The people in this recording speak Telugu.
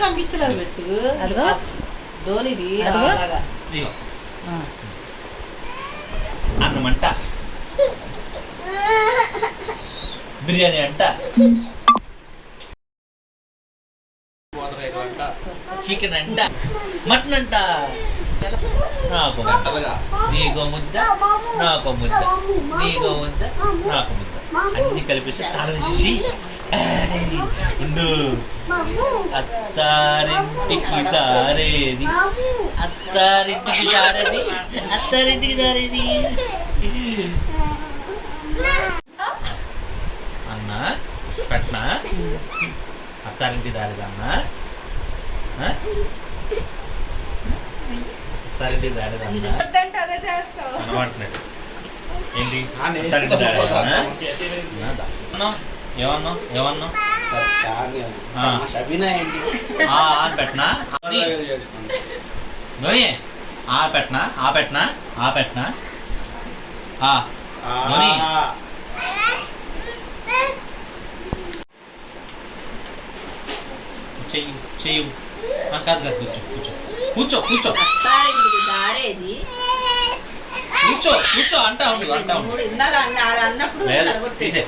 కంపించలా పెట్టు. అదిగో. డోలిది. అన్నమంట. బిర్యానీ అంట. చికెన్ అంట. మటన్ అంట. నాకు. నీకో ముద్ద నాకు ముద్ద. నీకో ముద్ద నాకు ముద్ద. అన్ని కలిపేసి తాళం ఉండు అత్తారింటికి దారేది. అత్తారింటికి దారేది. అత్తారింటికి దారేది. అన్న పెట్టనా? అత్తారింటికి దారేది అన్న? అత్తారింటికి దారేది అన్న? వద్దంటే అదే చేస్తావు. అనమాడుతున్నాడు ఏంటి? అత్తారింటికి దారేది అన్న? చెప్తాను. అన్నావు? ఏమన్నావు ఏమన్నావు ఆ. షబీనా ఏంటి ఆ ఆన్ పెట్టనా నోని ఆ పెట్టనా? ఆ పెట్టనా? ఆ పెట్టనా? ఆ. ఆ, నోని. చెయ్యి చెయ్యి. ఆ, కాదు కాదు కూర్చో కూర్చో. కూర్చో కూర్చో. కూర్చో కూర్చో అంటా ఉండు అంటా ఉండు. తీసే.